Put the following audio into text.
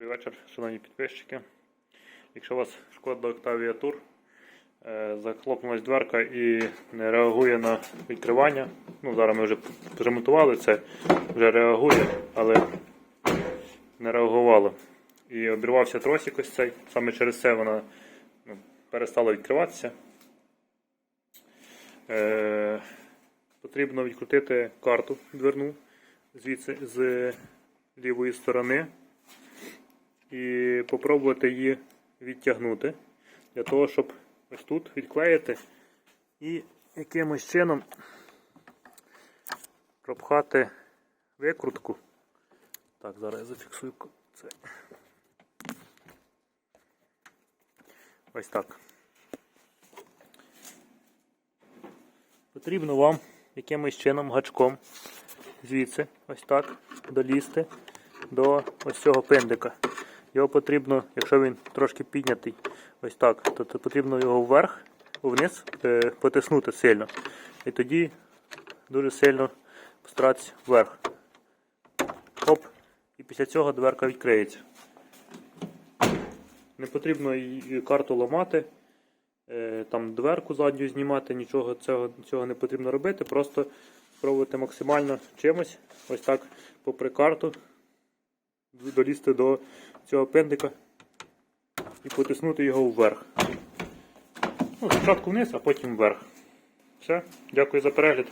Добрий вечір, шановні підписчики. Якщо у вас шкода Octavia Tour, е, захлопнулась дверка і не реагує на відкривання. Ну, зараз ми вже зремонтували це, вже реагує, але не реагувало. І обірвався тросик ось цей. Саме через це вона ну, перестала відкриватися. Е, потрібно відкрутити карту дверну звідси з лівої сторони і попробувати її відтягнути для того, щоб ось тут відклеїти і якимось чином пропхати викрутку. Так, зараз я зафіксую це. Ось так. Потрібно вам якимось чином гачком звідси, ось так, долізти до ось цього пиндика. Його потрібно, якщо він трошки піднятий, ось так, то, потрібно його вверх, вниз е, потиснути сильно. І тоді дуже сильно постаратися вверх. Хоп, і після цього дверка відкриється. Не потрібно її карту ламати, е, там дверку задню знімати, нічого цього, цього не потрібно робити. Просто спробувати максимально чимось, ось так, попри карту, долізти до цього пендика і потиснути його вверх. Ну, спочатку вниз, а потім вверх. Все, дякую за перегляд.